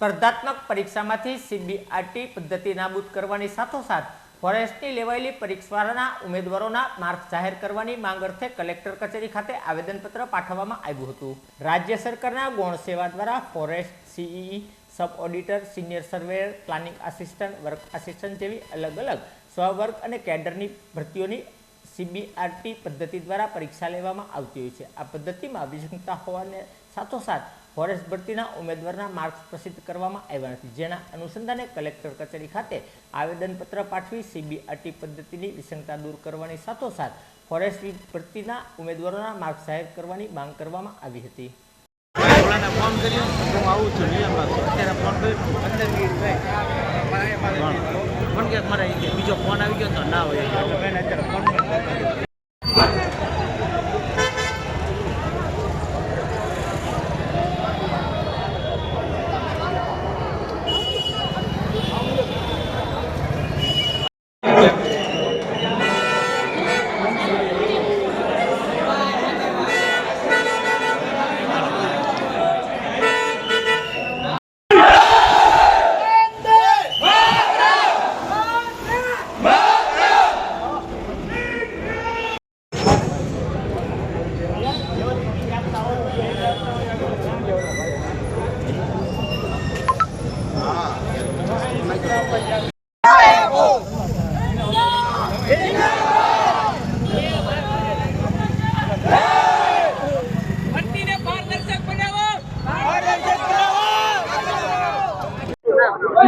સ્પર્ધાત્મક પરીક્ષામાંથી સીબીઆરટી પદ્ધતિ નાબૂદ કરવાની સાથોસાથ ફોરેસ્ટની લેવાયેલી પરીક્ષાના ઉમેદવારોના માર્ક જાહેર કરવાની માંગ અર્થે કલેક્ટર કચેરી ખાતે આવેદનપત્ર પાઠવવામાં આવ્યું હતું. રાજ્ય સરકારના ગૌણ સેવા દ્વારા forest CE sub auditor, senior surveyor, planning assistant, work assistant જેવી અલગ અલગ સ્વવર્ગ અને કેડરની ભરતીઓની સીબીઆરટી પદ્ધતિ દ્વારા પરીક્ષા લેવામાં આવતી હોય છે. આ પદ્ધતિમાં વિષમતા હોવાને સાથોસાથ ફોરેસ્ટ ભરતીના ઉમેદવારના માર્ક્સ પ્રસિદ્ધ કરવામાં આવ્યા નથી. જેના અનુસંધાને કલેક્ટર કચેરી ખાતે આવેદનપત્ર પાઠવી સીબીઆરટી પદ્ધતિની વિસંગતા દૂર કરવાની સાથોસાથ ફોરેસ્ટ ભરતીના ઉમેદવારોના માર્ક્સ જાહેર કરવાની માંગ કરવામાં આવી હતી. ફોન હું આવું છું અત્યારે ફોન કે મારે બીજો ફોન આવી ગયો તો ના હોય.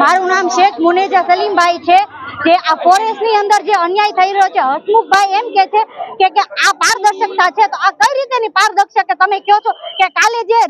મારું નામ શેખ મુનેજા સલીમભાઈ છે. જે આ ફોરેસ્ટની અંદર જે અન્યાય થઈ રહ્યો છે હસમુખભાઈ એમ કે છે કે કે આ પારદર્શકતા છે. તો આ કઈ રીતેની પારદર્શક તમે કહો છો કે કાલે જે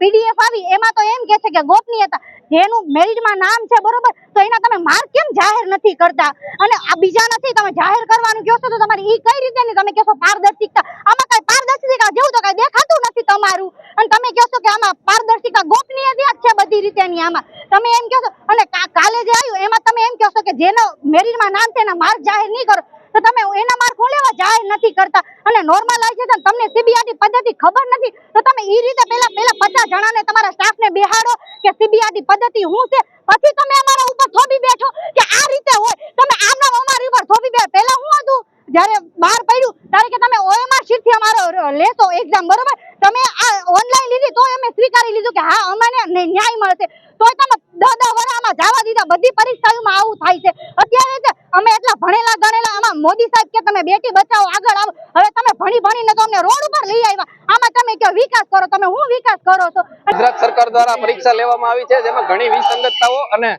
પીડીએફ આવી, એમાં તો એમ કે છે કે ગોપનીયતા, જેનું મેરિટમાં નામ છે બરોબર, તો એના તમે માર્ક કેમ જાહેર નથી કરતા? અને આ બીજા નથી, તમે જાહેર કરવાનું કહો છો, તો તમારે એ કઈ રીતેની તમે કહેશો પારદર્શિકતા? આમાં કઈ પારદર્શિકા જેવું તો કઈ દેખાતું નથી તમારું. અને તમે કહો છો કે આમાં પારદર્શિકા ગોપનીયતા જ છે બધી રીતેની આમાં. તમે એમ કહો અને કાલે જે આવ્યું, એમાં તમે એમ કહો કે જેનો મેરિટમાં નામ છે એના માર્ક જાહેર નહીં કરો, તો તમે એના માર્ક લેવા? જાહેર નથી કરતા. અને નોર્મલાઇઝેશન તમને સીબીઆરટી પદ્ધતિ ખબર નથી, તો તમે એ રીતે પહેલા પહેલા પચાસ જણાને તમારા સ્ટાફને બેહાડો કે સીબીઆરટી પદ્ધતિ શું છે? પછી તમે અમારા ઉપર થોભી બેઠો કે આ રીતે હોય. તમે આમના અમારી ઉપર થોભી બે પહેલા હું હતું? જ્યારે બહાર પડ્યું, ત્યારે કે તમે ઓએમઆર શીટથી અમારો લેશો એક્ઝામ બરોબર? તમે આ ઓનલાઈન લીધી તો અમે સ્વીકારી લીધું કે હા અમને ન્યાય મળશે. તોય તમે દસ દસ વરામાં જવા દીધા. બધી પરીક્ષાઓમાં આવું થાય છે. અત્યારે અમે એટલા ભણેલા ગણેલા, આમાં મોદી સાહેબ કે તમે બેટી બચાવો, આગળ આવો. હવે તમે ભણી ભણીને તો અમને રોડ ઉપર લઈ આવ્યા. આમાં તમે કે વિકાસ કરો? તમે હું વિકાસ કરો છો? ગુજરાત સરકાર દ્વારા પરીક્ષા લેવામાં આવી છે, જેમાં ઘણી વિસંગતતાઓ અને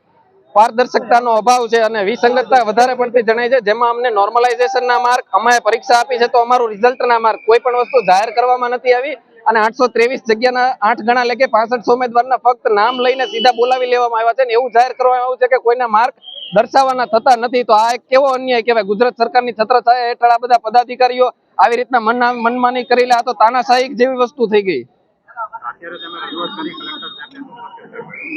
પારદર્શકતાનો અભાવ છે અને વિસંગતતા વધારે પડતી જણાય છે. જેમાં અમને નોર્મલાઇઝેશનના માર્ક અમે પરીક્ષા આપી છે તો અમારું રિઝલ્ટના માર્ક કોઈ પણ વસ્તુ જાહેર કરવામાં નથી આવી. અને આઠસો ત્રેવીસ જગ્યાના આઠ ગણા લેખે પાસઠ ઉમેદવારના ફક્ત નામ લઈને સીધા બોલાવી લેવામાં આવ્યા છે અને એવું જાહેર કરવામાં આવ્યું છે કે કોઈના માર્ક દર્શાવવાના થતા નથી. તો આ એક કેવો અન્યાય કહેવાય? ગુજરાત સરકારની છત્રછાયા હેઠળ આ બધા પદાધિકારીઓ આવી રીતના મનના મનમાની લે, આ તો તાનાશાહી જેવી વસ્તુ થઈ ગઈ.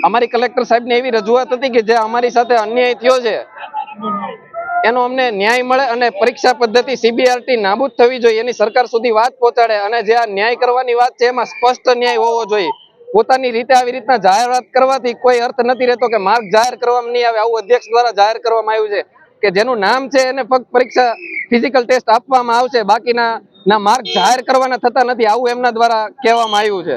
અમારી કલેક્ટર સાહેબને એવી રજૂઆત હતી કે જે અમારી સાથે અન્યાય થયો છે. એનો અમને ન્યાય મળે અને પરીક્ષા પદ્ધતિ સીબીઆરટી નાબૂદ થવી જોઈએ, એની સરકાર સુધી વાત પહોંચાડે અને જે આ ન્યાય કરવાની વાત છે એમાં સ્પષ્ટ ન્યાય હોવો જોઈએ. પોતાની રીતે આવી રીતના જાહેરાત કરવાથી કોઈ અર્થ નથી રહેતો કે માર્ગ જાહેર કરવામાં નહીં આવે. આવું અધ્યક્ષ દ્વારા જાહેર કરવામાં આવ્યું છે કે જેનું નામ છે એને ફક્ત પરીક્ષા ફિઝિકલ ટેસ્ટ આપવામાં આવશે. બાકીના ના માર્ક જાહેર કરવાના થતા નથી. આવું એમના દ્વારા કહેવામાં આવ્યું છે.